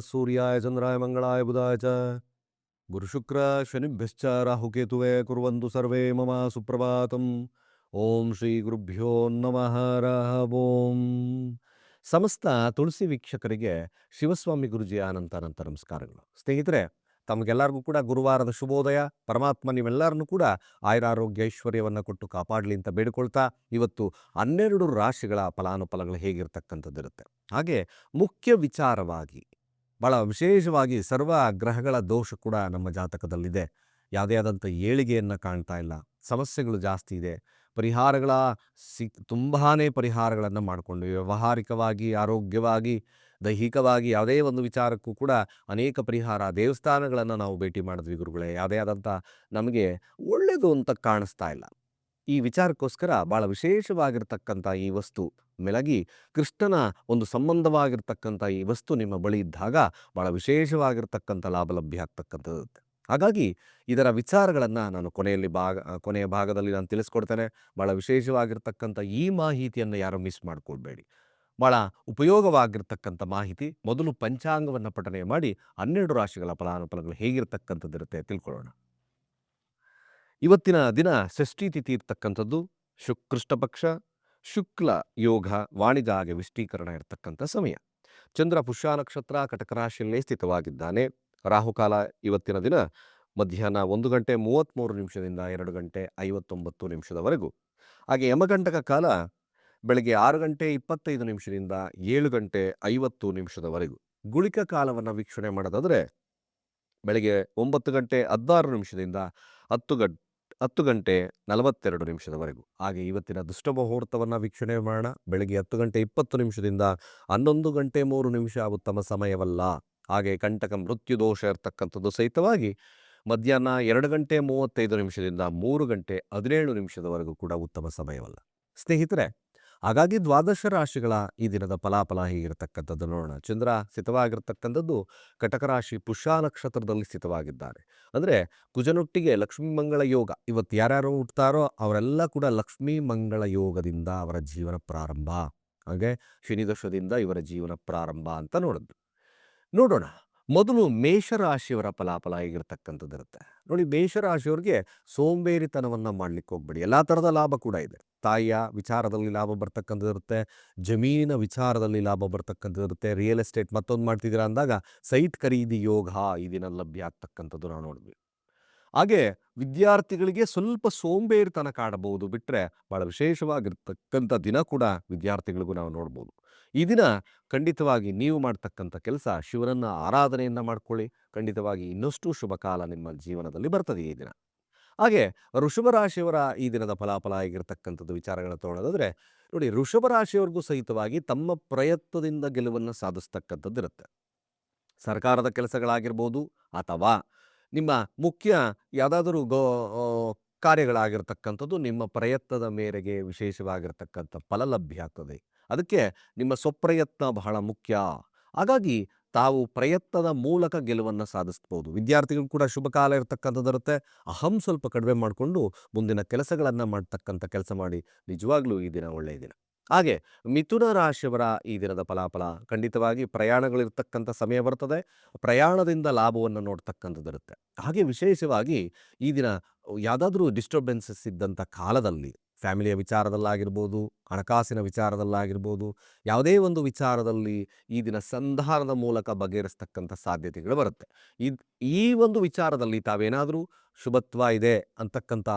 ಸೂರ್ಯಾಯ ಚಂದ್ರಾಯ ಮಂಗಳಾಯ ಬುಧಾಯ ಚ ಗುರುಶುಕ್ರ ಶನಿಭ್ಯಶ್ಚ ರಾಹುಕೇತುವೆ ಕುರುವಂತು ಸರ್ವೇ ಮಮ ಸುಪ್ರಭಾತಂ ಓಂ ಶ್ರೀ ಗುರುಭ್ಯೋ ನಮಃ ಓಂ ಸಮಸ್ತ ತುಳಸಿ ವೀಕ್ಷಕರಿಗೆ ಶಿವಸ್ವಾಮಿ ಗುರುಜಿ ಅನಂತ ಅನಂತ ನಮಸ್ಕಾರಗಳು. ಸ್ನೇಹಿತರೆ, ತಮಗೆಲ್ಲರಿಗೂ ಕೂಡ ಗುರುವಾರದ ಶುಭೋದಯ. ಪರಮಾತ್ಮ ನೀವೆಲ್ಲರನ್ನೂ ಕೂಡ ಆಯುರಾರೋಗ್ಯ ಐಶ್ವರ್ಯವನ್ನು ಕೊಟ್ಟು ಕಾಪಾಡಲಿ ಅಂತ ಬೇಡಿಕೊಳ್ತಾ ಇವತ್ತು ಹನ್ನೆರಡು ರಾಶಿಗಳ ಫಲಾನುಫಲಗಳು ಹೇಗಿರ್ತಕ್ಕಂಥದ್ದಿರುತ್ತೆ. ಹಾಗೆ ಮುಖ್ಯ ವಿಚಾರವಾಗಿ ಭಾಳ ವಿಶೇಷವಾಗಿ ಸರ್ವ ಗ್ರಹಗಳ ದೋಷ ಕೂಡ ನಮ್ಮ ಜಾತಕದಲ್ಲಿದೆ. ಯಾವುದೇ ಆದಂಥ ಏಳಿಗೆಯನ್ನು ಕಾಣ್ತಾ ಇಲ್ಲ. ಸಮಸ್ಯೆಗಳು ಜಾಸ್ತಿ ಇದೆ. ಪರಿಹಾರಗಳ ಸಿ ತುಂಬಾ ಪರಿಹಾರಗಳನ್ನು ಮಾಡಿಕೊಂಡು, ವ್ಯವಹಾರಿಕವಾಗಿ, ಆರೋಗ್ಯವಾಗಿ, ದೈಹಿಕವಾಗಿ ಯಾವುದೇ ಒಂದು ವಿಚಾರಕ್ಕೂ ಕೂಡ ಅನೇಕ ಪರಿಹಾರ ದೇವಸ್ಥಾನಗಳನ್ನು ನಾವು ಭೇಟಿ ಮಾಡಿದ್ವಿ ಗುರುಗಳೇ. ಯಾವುದೇ ಆದಂಥ ನಮಗೆ ಒಳ್ಳೆಯದು ಅಂತ ಕಾಣಿಸ್ತಾ ಇಲ್ಲ. ಈ ವಿಚಾರಕ್ಕೋಸ್ಕರ ಭಾಳ ವಿಶೇಷವಾಗಿರ್ತಕ್ಕಂಥ ಈ ವಸ್ತು ಮೆಲಗಿ ಕೃಷ್ಣನ ಒಂದು ಸಂಬಂಧವಾಗಿರ್ತಕ್ಕಂಥ ಈ ವಸ್ತು ನಿಮ್ಮ ಬಳಿ ಇದ್ದಾಗ ಭಾಳ ವಿಶೇಷವಾಗಿರ್ತಕ್ಕಂಥ ಲಾಭ ಲಭ್ಯ ಆಗ್ತಕ್ಕಂಥದ್ದು ಹಾಗಾಗಿ ಇದರ ವಿಚಾರಗಳನ್ನು ನಾನು ಕೊನೆಯಲ್ಲಿ ಭಾಗ, ಕೊನೆಯ ಭಾಗದಲ್ಲಿ ನಾನು ತಿಳಿಸ್ಕೊಡ್ತೇನೆ. ಭಾಳ ವಿಶೇಷವಾಗಿರ್ತಕ್ಕಂಥ ಈ ಮಾಹಿತಿಯನ್ನು ಯಾರೂ ಮಿಸ್ ಮಾಡಿಕೊಳ್ಬೇಡಿ. ಭಾಳ ಉಪಯೋಗವಾಗಿರ್ತಕ್ಕಂಥ ಮಾಹಿತಿ ಮೊದಲು ಪಂಚಾಂಗವನ್ನು ಪಠನೆ ಮಾಡಿ ಹನ್ನೆರಡು ರಾಶಿಗಳ ಫಲಾನುಫಲಗಳು ಹೇಗಿರ್ತಕ್ಕಂಥದ್ದಿರುತ್ತೆ ತಿಳ್ಕೊಳ್ಳೋಣ. ಇವತ್ತಿನ ದಿನ ಷಷ್ಠಿ ತಿಥಿ ಇರ್ತಕ್ಕಂಥದ್ದು ಶುಕ್ ಕೃಷ್ಣ ಪಕ್ಷ, ಶುಕ್ಲ ಯೋಗ ವಾಣಿಜಾಗೆ ವಿಷ್ಟೀಕರಣ ಇರತಕ್ಕಂಥ ಸಮಯ. ಚಂದ್ರ ಪುಷ್ಯ ನಕ್ಷತ್ರ ಕಟಕ ರಾಶಿಯಲ್ಲೇ ಸ್ಥಿತವಾಗಿದ್ದಾನೆ. ರಾಹುಕಾಲ ಇವತ್ತಿನ ದಿನ ಮಧ್ಯಾಹ್ನ ಒಂದು ಗಂಟೆ ಮೂವತ್ತ್ಮೂರು ನಿಮಿಷದಿಂದ ಎರಡು ಗಂಟೆ ಐವತ್ತೊಂಬತ್ತು ನಿಮಿಷದವರೆಗೂ. ಹಾಗೆ ಯಮಗಂಟಕ ಕಾಲ ಬೆಳಗ್ಗೆ ಆರು ಗಂಟೆ ಇಪ್ಪತ್ತೈದು ನಿಮಿಷದಿಂದ ಏಳು ಗಂಟೆ ಐವತ್ತು ನಿಮಿಷದವರೆಗೂ. ಗುಳಿಕ ಕಾಲವನ್ನು ವೀಕ್ಷಣೆ ಮಾಡೋದಾದರೆ ಬೆಳಗ್ಗೆ ಒಂಬತ್ತು ಗಂಟೆ ಹದಿನಾರು ನಿಮಿಷದಿಂದ ಹತ್ತು ಗಂಟೆ ಹತ್ತು ಗಂಟೆ ನಲವತ್ತೆರಡು ನಿಮಿಷದವರೆಗೂ. ಹಾಗೆ ಇವತ್ತಿನ ದುಷ್ಟ ಮುಹೂರ್ತವನ್ನು ವೀಕ್ಷಣೆ ಮಾಡೋಣ. ಬೆಳಗ್ಗೆ ಹತ್ತು ಗಂಟೆ ಇಪ್ಪತ್ತು ನಿಮಿಷದಿಂದ ಹನ್ನೊಂದು ಗಂಟೆ ಮೂರು ನಿಮಿಷ ಉತ್ತಮ ಸಮಯವಲ್ಲ. ಹಾಗೆ ಕಂಟಕ ಮೃತ್ಯು ದೋಷ ಇರತಕ್ಕಂಥದ್ದು ಸಹಿತವಾಗಿ ಮಧ್ಯಾಹ್ನ ಎರಡು ಗಂಟೆ ಮೂವತ್ತೈದು ನಿಮಿಷದಿಂದ ಮೂರು ಗಂಟೆ ಹದಿನೇಳು ನಿಮಿಷದವರೆಗೂ ಕೂಡ ಉತ್ತಮ ಸಮಯವಲ್ಲ. ಸ್ನೇಹಿತರೆ ಹಾಗಾಗಿ ದ್ವಾದಶ ರಾಶಿಗಳ ಈ ದಿನದ ಫಲಾಫಲ ಹೀಗಿರತಕ್ಕಂಥದ್ದು ನೋಡೋಣ. ಚಂದ್ರ ಸ್ಥಿತವಾಗಿರ್ತಕ್ಕಂಥದ್ದು ಕಟಕ ರಾಶಿ ಪುಷ್ಯ ನಕ್ಷತ್ರದಲ್ಲಿ ಸ್ಥಿತವಾಗಿದ್ದಾರೆ. ಅಂದರೆ ಕುಜನೊಟ್ಟಿಗೆ ಲಕ್ಷ್ಮೀ ಮಂಗಳ ಯೋಗ, ಇವತ್ತು ಯಾರ್ಯಾರು ಹುಟ್ಟುತ್ತಾರೋ ಅವರೆಲ್ಲ ಕೂಡ ಲಕ್ಷ್ಮೀ ಮಂಗಳ ಯೋಗದಿಂದ ಅವರ ಜೀವನ ಪ್ರಾರಂಭ. ಹಾಗೆ ಶನಿದೋಷದಿಂದ ಇವರ ಜೀವನ ಪ್ರಾರಂಭ ಅಂತ ನೋಡಿದ್ರು ನೋಡೋಣ. ಮೊದಲು ಮೇಷರಾಶಿಯವರ ಫಲಾಫಲ ಹೇಗಿರ್ತಕ್ಕಂಥದ್ದಿರುತ್ತೆ ನೋಡಿ ಮೇಷರಾಶಿಯವ್ರಿಗೆ ಸೋಂಬೇರಿತನವನ್ನು ಮಾಡಲಿಕ್ಕೆ ಹೋಗ್ಬೇಡಿ. ಎಲ್ಲ ಥರದ ಲಾಭ ಕೂಡ ಇದೆ. ತಾಯಿಯ ವಿಚಾರದಲ್ಲಿ ಲಾಭ ಬರ್ತಕ್ಕಂಥದ್ದಿರುತ್ತೆ ಜಮೀನಿನ ವಿಚಾರದಲ್ಲಿ ಲಾಭ ಬರ್ತಕ್ಕಂಥದ್ದಿರುತ್ತೆ ರಿಯಲ್ ಎಸ್ಟೇಟ್ ಮತ್ತೊಂದು ಮಾಡ್ತಿದ್ದೀರಾ ಅಂದಾಗ ಸೈಟ್ ಖರೀದಿ ಯೋಗ ಈ ದಿನ ಲಭ್ಯ ಆಗ್ತಕ್ಕಂಥದ್ದು ನಾವು ನೋಡಿದ್ವಿ ಹಾಗೆ ವಿದ್ಯಾರ್ಥಿಗಳಿಗೆ ಸ್ವಲ್ಪ ಸೋಂಬೇರಿತನ ಕಾಡಬಹುದು ಬಿಟ್ಟರೆ ಭಾಳ ವಿಶೇಷವಾಗಿರ್ತಕ್ಕಂಥ ದಿನ ಕೂಡ ವಿದ್ಯಾರ್ಥಿಗಳಿಗೂ ನಾವು ನೋಡ್ಬೋದು. ಈ ದಿನ ಖಂಡಿತವಾಗಿ ನೀವು ಮಾಡ್ತಕ್ಕಂಥ ಕೆಲಸ ಶಿವನನ್ನು ಆರಾಧನೆಯನ್ನು ಮಾಡ್ಕೊಳ್ಳಿ. ಖಂಡಿತವಾಗಿ ಇನ್ನಷ್ಟು ಶುಭ ಕಾಲ ನಿಮ್ಮ ಜೀವನದಲ್ಲಿ ಬರ್ತದೆ ಈ ದಿನ. ಹಾಗೆ ಋಷಭ ರಾಶಿಯವರ ಈ ದಿನದ ಫಲಾಫಲ ಆಗಿರ್ತಕ್ಕಂಥದ್ದು ವಿಚಾರಗಳನ್ನು ತೊಗೊಳೋದಾದರೆ ನೋಡಿ ಋಷಭ ರಾಶಿಯವರಿಗೂ ಸಹಿತವಾಗಿ ತಮ್ಮ ಪ್ರಯತ್ನದಿಂದ ಗೆಲುವನ್ನು ಸಾಧಿಸ್ತಕ್ಕಂಥದ್ದು ಇರುತ್ತೆ. ಸರ್ಕಾರದ ಕೆಲಸಗಳಾಗಿರ್ಬೋದು ಅಥವಾ ನಿಮ್ಮ ಮುಖ್ಯ ಯಾವುದಾದರೂ ಗೋ ಕಾರ್ಯಗಳಾಗಿರ್ತಕ್ಕಂಥದ್ದು ನಿಮ್ಮ ಪ್ರಯತ್ನದ ಮೇರೆಗೆ ವಿಶೇಷವಾಗಿರ್ತಕ್ಕಂಥ ಫಲ ಲಭ್ಯ ಆಗ್ತದೆ. ಅದಕ್ಕೆ ನಿಮ್ಮ ಸ್ವಪ್ರಯತ್ನ ಬಹಳ ಮುಖ್ಯ. ಹಾಗಾಗಿ ತಾವು ಪ್ರಯತ್ನದ ಮೂಲಕ ಗೆಲುವನ್ನು ಸಾಧಿಸ್ಬೋದು. ವಿದ್ಯಾರ್ಥಿಗಳು ಕೂಡ ಶುಭ ಕಾಲ ಅಹಂ ಸ್ವಲ್ಪ ಕಡಿಮೆ ಮಾಡಿಕೊಂಡು ಮುಂದಿನ ಕೆಲಸಗಳನ್ನು ಮಾಡ್ತಕ್ಕಂಥ ಕೆಲಸ ಮಾಡಿ. ನಿಜವಾಗ್ಲೂ ಈ ದಿನ ಒಳ್ಳೆಯ ದಿನ. ಹಾಗೆ ಮಿಥುನ ರಾಶಿಯವರ ಈ ದಿನದ ಫಲಾಫಲ ಖಂಡಿತವಾಗಿ ಪ್ರಯಾಣಗಳಿರ್ತಕ್ಕಂಥ ಸಮಯ ಬರ್ತದೆ. ಪ್ರಯಾಣದಿಂದ ಲಾಭವನ್ನು ನೋಡ್ತಕ್ಕಂಥದ್ದಿರುತ್ತೆ ಹಾಗೆ ವಿಶೇಷವಾಗಿ ಈ ದಿನ ಯಾವುದಾದ್ರೂ ಡಿಸ್ಟರ್ಬೆನ್ಸಸ್ ಇದ್ದಂಥ ಕಾಲದಲ್ಲಿ ಫ್ಯಾಮಿಲಿಯ ವಿಚಾರದಲ್ಲಾಗಿರ್ಬೋದು, ಹಣಕಾಸಿನ ವಿಚಾರದಲ್ಲಾಗಿರ್ಬೋದು, ಯಾವುದೇ ಒಂದು ವಿಚಾರದಲ್ಲಿ ಈ ದಿನ ಸಂಧಾನದ ಮೂಲಕ ಬಗೆಹರಿಸ್ತಕ್ಕಂಥ ಸಾಧ್ಯತೆಗಳು ಬರುತ್ತೆ. ಇದು ಈ ಒಂದು ವಿಚಾರದಲ್ಲಿ ತಾವೇನಾದರೂ ಶುಭತ್ವ ಇದೆ ಅಂತಕ್ಕಂಥ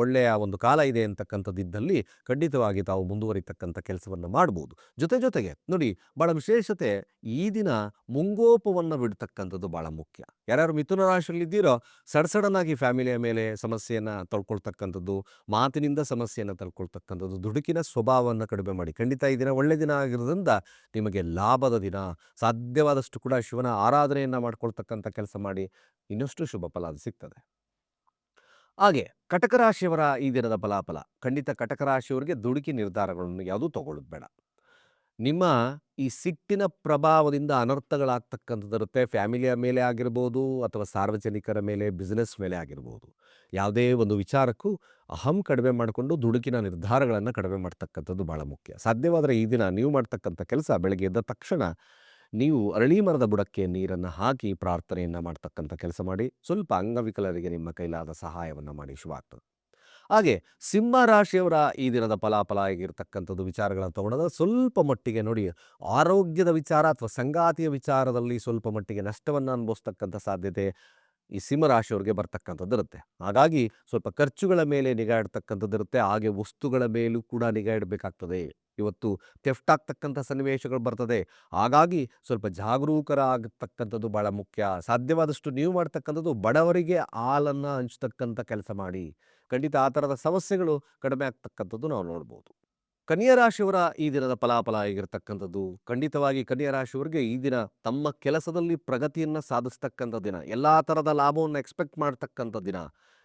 ಒಳ್ಳೆಯ ಒಂದು ಕಾಲ ಇದೆ ಅಂತಕ್ಕಂಥದ್ದಿದ್ದಲ್ಲಿ ಖಂಡಿತವಾಗಿ ತಾವು ಮುಂದುವರಿತಕ್ಕಂಥ ಕೆಲಸವನ್ನು ಮಾಡ್ಬೋದು. ಜೊತೆ ಜೊತೆಗೆ ನೋಡಿ ಭಾಳ ವಿಶೇಷತೆ ಈ ದಿನ ಮುಂಗೋಪವನ್ನು ಬಿಡ್ತಕ್ಕಂಥದ್ದು ಭಾಳ ಮುಖ್ಯ. ಯಾರ್ಯಾರು ಮಿಥುನ ರಾಶಿಯಲ್ಲಿದ್ದೀರೋ ಸಡ್ ಸಡನ್ ಫ್ಯಾಮಿಲಿಯ ಮೇಲೆ ಸಮಸ್ಯೆಯನ್ನು ತಳ್ಕೊಳ್ತಕ್ಕಂಥದ್ದು, ಮಾತಿನಿಂದ ಸಮಸ್ಯೆಯನ್ನು ತಳ್ಕೊಳ್ತಕ್ಕಂಥದ್ದು, ದುಡುಕಿನ ಸ್ವಭಾವವನ್ನು ಕಡಿಮೆ ಮಾಡಿ. ಖಂಡಿತ ಈ ದಿನ ಒಳ್ಳೆಯ ದಿನ ಆಗಿರೋದ್ರಿಂದ ನಿಮಗೆ ಲಾಭದ ದಿನ, ಸಾಧ್ಯವಾದಷ್ಟು ಕೂಡ ಶಿವನ ಆರಾಧನೆಯನ್ನು ಮಾಡ್ಕೊಳ್ತಕ್ಕಂಥ ಕೆಲಸ ಮಾಡಿ ಇನ್ನಷ್ಟು ಶುಭ ಫಲ ಅದು ಸಿಗ್ತದೆ. ಹಾಗೆ ಕಟಕ ರಾಶಿಯವರ ಈ ದಿನದ ಫಲಾಫಲ. ಖಂಡಿತ ಕಟಕ ರಾಶಿಯವರಿಗೆ ದುಡುಕಿ ನಿರ್ಧಾರಗಳನ್ನು ಯಾವುದೂ ತಗೊಳ್ಳೋದು ಬೇಡ. ನಿಮ್ಮ ಈ ಸಿಟ್ಟಿನ ಪ್ರಭಾವದಿಂದ ಅನರ್ಥಗಳಾಗ್ತಕ್ಕಂಥದ್ದಿರುತ್ತೆ. ಫ್ಯಾಮಿಲಿಯ ಮೇಲೆ ಆಗಿರ್ಬೋದು ಅಥವಾ ಸಾರ್ವಜನಿಕರ ಮೇಲೆ, ಬಿಸ್ನೆಸ್ ಮೇಲೆ ಆಗಿರ್ಬೋದು. ಯಾವುದೇ ಒಂದು ವಿಚಾರಕ್ಕೂ ಅಹಂ ಕಡಿಮೆ ಮಾಡಿಕೊಂಡು ದುಡುಕಿನ ನಿರ್ಧಾರಗಳನ್ನು ಕಡಿಮೆ ಮಾಡ್ತಕ್ಕಂಥದ್ದು ಭಾಳ ಮುಖ್ಯ. ಸಾಧ್ಯವಾದರೆ ಈ ದಿನ ನೀವು ಮಾಡ್ತಕ್ಕಂಥ ಕೆಲಸ ಬೆಳಗ್ಗೆ ಎದ್ದ ತಕ್ಷಣ ನೀವು ಅರಳಿ ಮರದ ಬುಡಕ್ಕೆ ನೀರನ್ನು ಹಾಕಿ ಪ್ರಾರ್ಥನೆಯನ್ನು ಮಾಡ್ತಕ್ಕಂಥ ಕೆಲಸ ಮಾಡಿ, ಸ್ವಲ್ಪ ಅಂಗವಿಕಲರಿಗೆ ನಿಮ್ಮ ಕೈಲಾದ ಸಹಾಯವನ್ನು ಮಾಡಿ ಶುಭ ಆಗ್ತದೆ. ಹಾಗೆ ಸಿಂಹ ರಾಶಿಯವರ ಈ ದಿನದ ಫಲಾಫಲ ಆಗಿರ್ತಕ್ಕಂಥದ್ದು ವಿಚಾರಗಳನ್ನು ತಗೊಂಡಾಗ ಸ್ವಲ್ಪ ಮಟ್ಟಿಗೆ ನೋಡಿ, ಆರೋಗ್ಯದ ವಿಚಾರ ಅಥವಾ ಸಂಗಾತಿಯ ವಿಚಾರದಲ್ಲಿ ಸ್ವಲ್ಪ ಮಟ್ಟಿಗೆ ನಷ್ಟವನ್ನು ಅನುಭವಿಸ್ತಕ್ಕಂಥ ಸಾಧ್ಯತೆ ಈ ಸಿಂಹರಾಶಿಯವ್ರಿಗೆ ಬರ್ತಕ್ಕಂಥದ್ದು ಇರುತ್ತೆ. ಹಾಗಾಗಿ ಸ್ವಲ್ಪ ಖರ್ಚುಗಳ ಮೇಲೆ ನಿಗಾ ಇಡ್ತಕ್ಕಂಥದ್ದು ಇರುತ್ತೆ, ಹಾಗೆ ವಸ್ತುಗಳ ಮೇಲೂ ಕೂಡ ನಿಗಾ ಇಡಬೇಕಾಗ್ತದೆ. ಇವತ್ತು ಥೆಫ್ಟ್ ಆಗ್ತಕ್ಕಂಥ ಸನ್ನಿವೇಶಗಳು ಬರ್ತದೆ. ಹಾಗಾಗಿ ಸ್ವಲ್ಪ ಜಾಗರೂಕರ ಆಗತಕ್ಕಂಥದ್ದು ಭಾಳ ಮುಖ್ಯ. ಸಾಧ್ಯವಾದಷ್ಟು ನೀವು ಮಾಡ್ತಕ್ಕಂಥದ್ದು ಬಡವರಿಗೆ ಹಾಲನ್ನು ಹಂಚ್ತಕ್ಕಂಥ ಕೆಲಸ ಮಾಡಿ. ಖಂಡಿತ ಆ ಥರದ ಸಮಸ್ಯೆಗಳು ಕಡಿಮೆ ಆಗ್ತಕ್ಕಂಥದ್ದು ನಾವು ನೋಡ್ಬೋದು. ಕನ್ಯಾ ರಾಶಿಯವರ ಈ ದಿನದ ಫಲಾಫಲ ಆಗಿರತಕ್ಕಂಥದ್ದು, ಖಂಡಿತವಾಗಿ ಕನ್ಯಾ ರಾಶಿಯವರಿಗೆ ಈ ದಿನ ತಮ್ಮ ಕೆಲಸದಲ್ಲಿ ಪ್ರಗತಿಯನ್ನು ಸಾಧಿಸ್ತಕ್ಕಂಥ ದಿನ, ಎಲ್ಲ ಥರದ ಲಾಭವನ್ನು ಎಕ್ಸ್ಪೆಕ್ಟ್ ಮಾಡ್ತಕ್ಕಂಥ ದಿನ.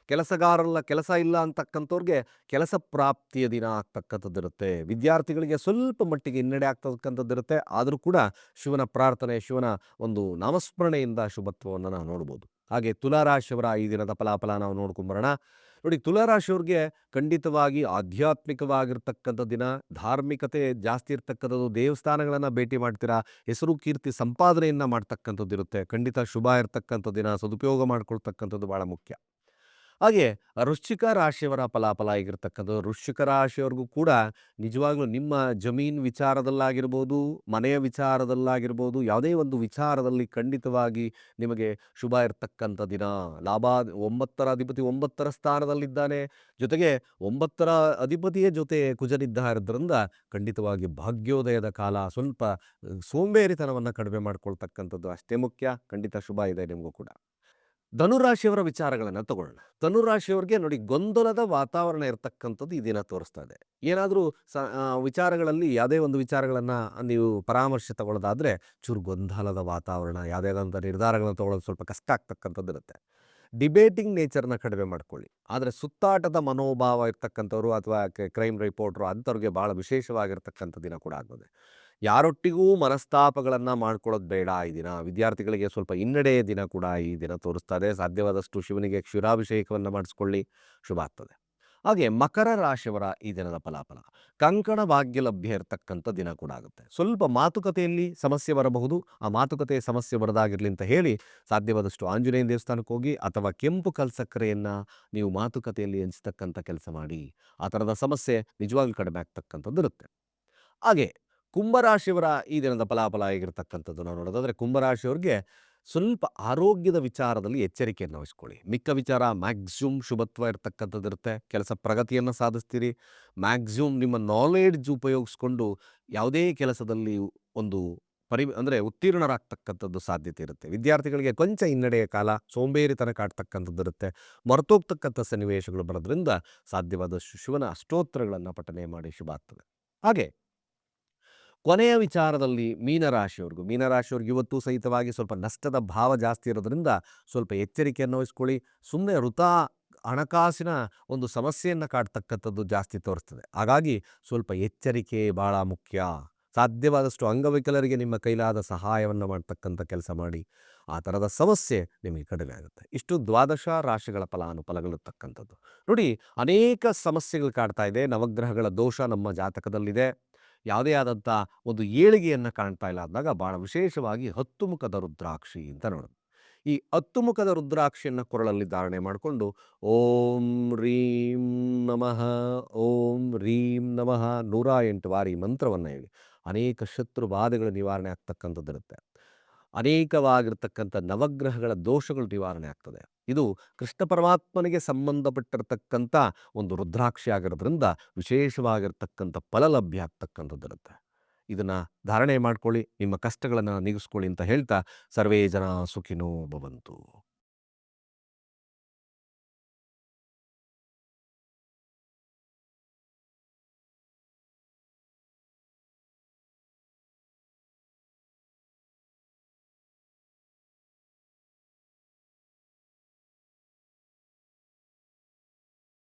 ಕೆಲಸಗಾರಲ್ಲ ಕೆಲಸ ಇಲ್ಲ ಅಂತಕ್ಕಂಥವ್ರಿಗೆ ಕೆಲಸ ಪ್ರಾಪ್ತಿಯ ದಿನ ಆಗ್ತಕ್ಕಂಥದ್ದಿರುತ್ತೆ. ವಿದ್ಯಾರ್ಥಿಗಳಿಗೆ ಸ್ವಲ್ಪ ಮಟ್ಟಿಗೆ ಹಿನ್ನಡೆ ಆಗ್ತಕ್ಕಂಥದ್ದಿರುತ್ತೆ. ಆದರೂ ಕೂಡ ಶಿವನ ಪ್ರಾರ್ಥನೆ, ಶಿವನ ಒಂದು ನಾಮಸ್ಮರಣೆಯಿಂದ ಶುಭತ್ವವನ್ನು ನಾವು ನೋಡ್ಬೋದು. ಹಾಗೆ ತುಲಾರಾಶಿಯವರ ಈ ದಿನದ ಫಲಾಫಲ ನಾವು ನೋಡ್ಕೊಂಬರೋಣ ನೋಡಿ, ತುಲಾರಾಶಿಯವ್ರಿಗೆ ಖಂಡಿತವಾಗಿ ಆಧ್ಯಾತ್ಮಿಕವಾಗಿರ್ತಕ್ಕಂಥ ದಿನ, ಧಾರ್ಮಿಕತೆ ಜಾಸ್ತಿ ಇರ್ತಕ್ಕಂಥದ್ದು, ದೇವಸ್ಥಾನಗಳನ್ನು ಭೇಟಿ ಮಾಡ್ತೀರಾ, ಹೆಸರು ಕೀರ್ತಿ ಸಂಪಾದನೆಯನ್ನು ಮಾಡ್ತಕ್ಕಂಥದ್ದು ಇರುತ್ತೆ ಖಂಡಿತ ಶುಭ ಇರ್ತಕ್ಕಂಥ ದಿನ, ಸದುಪಯೋಗ ಮಾಡ್ಕೊಳ್ತಕ್ಕಂಥದ್ದು ಭಾಳ ಮುಖ್ಯ. ಹಾಗೆ ವೃಶ್ಚಿಕ ರಾಶಿಯವರ ಫಲಾಫಲ ಆಗಿರ್ತಕ್ಕಂಥದ್ದು, ವೃಶ್ಚಿಕ ರಾಶಿಯವರಿಗೂ ಕೂಡ ನಿಜವಾಗ್ಲೂ ನಿಮ್ಮ ಜಮೀನ್ ವಿಚಾರದಲ್ಲಾಗಿರ್ಬೋದು, ಮನೆಯ ವಿಚಾರದಲ್ಲಾಗಿರ್ಬೋದು, ಯಾವುದೇ ಒಂದು ವಿಚಾರದಲ್ಲಿ ಖಂಡಿತವಾಗಿ ನಿಮಗೆ ಶುಭ ಇರತಕ್ಕಂಥ ದಿನ. ಲಾಭ ಒಂಬತ್ತರ ಅಧಿಪತಿ ಒಂಬತ್ತರ ಸ್ಥಾನದಲ್ಲಿದ್ದಾನೆ. ಜೊತೆಗೆ ಒಂಬತ್ತರ ಅಧಿಪತಿಯ ಜೊತೆ ಕುಜನಿದ್ದರಿಂದ ಖಂಡಿತವಾಗಿ ಭಾಗ್ಯೋದಯದ ಕಾಲ ಸ್ವಲ್ಪ ಸೋಂಬೇರಿತನವನ್ನು ಕಡಿಮೆ ಮಾಡ್ಕೊಳ್ತಕ್ಕಂಥದ್ದು ಅಷ್ಟೇ ಮುಖ್ಯ. ಖಂಡಿತ ಶುಭ ಇದೆ ನಿಮಗೂ ಕೂಡ. ಧನುರಾಶಿಯವರ ವಿಚಾರಗಳನ್ನು ತಗೊಳ್ಳೋಣ. ಧನುರಾಶಿಯವ್ರಿಗೆ ನೋಡಿ ಗೊಂದಲದ ವಾತಾವರಣ ಇರತಕ್ಕಂಥದ್ದು ಈ ದಿನ ತೋರಿಸ್ತಾ ಇದೆ. ಏನಾದರೂ ಸ ವಿಚಾರಗಳಲ್ಲಿ ಯಾವುದೇ ಒಂದು ವಿಚಾರಗಳನ್ನು ನೀವು ಪರಾಮರ್ಶೆ ತಗೊಳ್ಳೋದಾದರೆ ಚೂರು ಗೊಂದಲದ ವಾತಾವರಣ ಯಾವುದೇ ಆದಂಥ ನಿರ್ಧಾರಗಳನ್ನು ತಗೊಳ್ಳೋದು ಸ್ವಲ್ಪ ಕಷ್ಟ ಆಗ್ತಕ್ಕಂಥದ್ದು ಇರುತ್ತೆ. ಡಿಬೇಟಿಂಗ್ ನೇಚರ್ನ ಕಡಿಮೆ ಮಾಡ್ಕೊಳ್ಳಿ. ಆದರೆ ಸುತ್ತಾಟದ ಮನೋಭಾವ ಇರ್ತಕ್ಕಂಥವ್ರು ಅಥವಾ ಕ್ರೈಮ್ ರಿಪೋರ್ಟ್ರು ಅಂಥವ್ರಿಗೆ ಭಾಳ ವಿಶೇಷವಾಗಿರ್ತಕ್ಕಂಥ ದಿನ ಕೂಡ ಆಗ್ತದೆ ಯಾರೊಟ್ಟಿಗೂ ಮನಸ್ತಾಪಗಳನ್ನು ಮಾಡ್ಕೊಳ್ಳೋದು ಬೇಡ ಈ ದಿನ. ವಿದ್ಯಾರ್ಥಿಗಳಿಗೆ ಸ್ವಲ್ಪ ಹಿನ್ನಡೆಯ ದಿನ ಕೂಡ ಈ ದಿನ ತೋರಿಸ್ತದೆ ಸಾಧ್ಯವಾದಷ್ಟು ಶಿವನಿಗೆ ಕ್ಷೀರಾಭಿಷೇಕವನ್ನು ಮಾಡಿಸ್ಕೊಳ್ಳಿ. ಶುಭ ಆಗ್ತದೆ. ಹಾಗೆ ಮಕರ ರಾಶಿಯವರ ಈ ದಿನದ ಫಲಾಫಲ. ಕಂಕಣ ಭಾಗ್ಯ ಲಭ್ಯ ಇರತಕ್ಕಂಥ ದಿನ ಕೂಡ ಆಗುತ್ತೆ. ಸ್ವಲ್ಪ ಮಾತುಕತೆಯಲ್ಲಿ ಸಮಸ್ಯೆ ಬರಬಹುದು. ಆ ಮಾತುಕತೆ ಸಮಸ್ಯೆ ಬರದಾಗಿರಲಿ ಅಂತ ಹೇಳಿ ಸಾಧ್ಯವಾದಷ್ಟು ಆಂಜನೇಯ ದೇವಸ್ಥಾನಕ್ಕೆ ಹೋಗಿ ಅಥವಾ ಕೆಂಪು ಕಲ್ ಸಕ್ಕರೆಯನ್ನು ನೀವು ಮಾತುಕತೆಯಲ್ಲಿ ಹಂಚ್ತಕ್ಕಂಥ ಕೆಲಸ ಮಾಡಿ, ಆ ಥರದ ಸಮಸ್ಯೆ ನಿಜವಾಗ್ಲೂ ಕಡಿಮೆ ಆಗ್ತಕ್ಕಂಥದ್ದು ಇರುತ್ತೆ. ಹಾಗೆ ಕುಂಭರಾಶಿಯವರ ಈ ದಿನದ ಫಲಾಫಲ ಆಗಿರ್ತಕ್ಕಂಥದ್ದು ನಾವು ನೋಡೋದಾದರೆ ಕುಂಭರಾಶಿಯವ್ರಿಗೆ ಸ್ವಲ್ಪ ಆರೋಗ್ಯದ ವಿಚಾರದಲ್ಲಿ ಎಚ್ಚರಿಕೆಯನ್ನು ವಹಿಸ್ಕೊಳ್ಳಿ. ಮಿಕ್ಕ ವಿಚಾರ ಮ್ಯಾಕ್ಸಿಮಮ್ ಶುಭತ್ವ ಇರ್ತಕ್ಕಂಥದ್ದು ಇರುತ್ತೆ. ಕೆಲಸ ಪ್ರಗತಿಯನ್ನು ಸಾಧಿಸ್ತೀರಿ. ಮ್ಯಾಕ್ಸಿಮಮ್ ನಿಮ್ಮ ನಾಲೆಡ್ಜ್ ಉಪಯೋಗಿಸ್ಕೊಂಡು ಯಾವುದೇ ಕೆಲಸದಲ್ಲಿ ಒಂದು ಪರಿ ಅಂದರೆ ಉತ್ತೀರ್ಣರಾಗ್ತಕ್ಕಂಥದ್ದು ಸಾಧ್ಯತೆ ಇರುತ್ತೆ. ವಿದ್ಯಾರ್ಥಿಗಳಿಗೆ ಕೊಂಚ ಹಿನ್ನಡೆಯ ಕಾಲ, ಸೋಂಬೇರಿತನ ಕಾಡ್ತಕ್ಕಂಥದ್ದು ಇರುತ್ತೆ. ಮರೆತೋಗ್ತಕ್ಕಂಥ ಸನ್ನಿವೇಶಗಳು ಬರೋದ್ರಿಂದ ಸಾಧ್ಯವಾದಷ್ಟು ಶಿವನ ಅಷ್ಟೋತ್ತರಗಳನ್ನು ಪಠನೆ ಮಾಡಿ ಶುಭ ಆಗ್ತದೆ. ಹಾಗೆ ಕೊನೆಯ ವಿಚಾರದಲ್ಲಿ ಮೀನರಾಶಿಯವ್ರಿಗೂ, ಮೀನರಾಶಿಯವ್ರಿಗೆ ಇವತ್ತು ಸಹಿತವಾಗಿ ಸ್ವಲ್ಪ ನಷ್ಟದ ಭಾವ ಜಾಸ್ತಿ ಇರೋದ್ರಿಂದ ಸ್ವಲ್ಪ ಎಚ್ಚರಿಕೆಯನ್ನು ವಹಿಸ್ಕೊಳ್ಳಿ. ಸುಮ್ಮನೆ ಋತ ಹಣಕಾಸಿನ ಒಂದು ಸಮಸ್ಯೆಯನ್ನು ಕಾಡ್ತಕ್ಕಂಥದ್ದು ಜಾಸ್ತಿ ತೋರಿಸ್ತದೆ. ಹಾಗಾಗಿ ಸ್ವಲ್ಪ ಎಚ್ಚರಿಕೆ ಭಾಳ ಮುಖ್ಯ. ಸಾಧ್ಯವಾದಷ್ಟು ಅಂಗವಿಕಲರಿಗೆ ನಿಮ್ಮ ಕೈಲಾದ ಸಹಾಯವನ್ನು ಮಾಡ್ತಕ್ಕಂಥ ಕೆಲಸ ಮಾಡಿ. ಆ ಥರದ ಸಮಸ್ಯೆ ನಿಮಗೆ ಕಡಿಮೆ ಆಗುತ್ತೆ. ಇಷ್ಟು ದ್ವಾದಶ ರಾಶಿಗಳ ಫಲಾನುಫಲಗಳಿರ್ತಕ್ಕಂಥದ್ದು ನೋಡಿ, ಅನೇಕ ಸಮಸ್ಯೆಗಳು ಕಾಡ್ತಾ ಇದೆ. ನವಗ್ರಹಗಳ ದೋಷ ನಮ್ಮ ಜಾತಕದಲ್ಲಿದೆ. ಯಾವುದೇ ಆದಂಥ ಒಂದು ಏಳಿಗೆಯನ್ನು ಕಾಣ್ತಾ ಇಲ್ಲ ಅಂದಾಗ ಭಾಳ ವಿಶೇಷವಾಗಿ ಹತ್ತು ಮುಖದ ರುದ್ರಾಕ್ಷಿ ಅಂತ ನೋಡೋದು. ಈ ಹತ್ತು ಮುಖದ ರುದ್ರಾಕ್ಷಿಯನ್ನು ಕೊರಳಲ್ಲಿ ಧಾರಣೆ ಮಾಡಿಕೊಂಡು ಓಂ ರೀಂ ನಮಃ, ಓಂ ರೀಂ ನಮಃ ನೂರ ಎಂಟು ಬಾರಿ ಮಂತ್ರವನ್ನು ಹೇಳಿ. ಅನೇಕ ಶತ್ರು ಬಾಧೆಗಳ ನಿವಾರಣೆ ಆಗ್ತಕ್ಕಂಥದ್ದಿರುತ್ತೆ. ಅನೇಕವಾಗಿರ್ತಕ್ಕಂಥ ನವಗ್ರಹಗಳ ದೋಷಗಳು ನಿವಾರಣೆ ಆಗ್ತದೆ. ಇದು ಕೃಷ್ಣ ಪರಮಾತ್ಮನಿಗೆ ಸಂಬಂಧಪಟ್ಟಿರತಕ್ಕಂಥ ಒಂದು ರುದ್ರಾಕ್ಷಿ ಆಗಿರೋದ್ರಿಂದ ವಿಶೇಷವಾಗಿರ್ತಕ್ಕಂಥ ಫಲ ಲಭ್ಯ ಆಗ್ತಕ್ಕಂಥದ್ದಿರುತ್ತೆ. ಇದನ್ನು ಧಾರಣೆ ಮಾಡ್ಕೊಳ್ಳಿ, ನಿಮ್ಮ ಕಷ್ಟಗಳನ್ನು ನೀಗಿಸ್ಕೊಳ್ಳಿ ಅಂತ ಹೇಳ್ತಾ ಸರ್ವೇ ಜನ ಸುಖಿನೋ ಭವಂತು.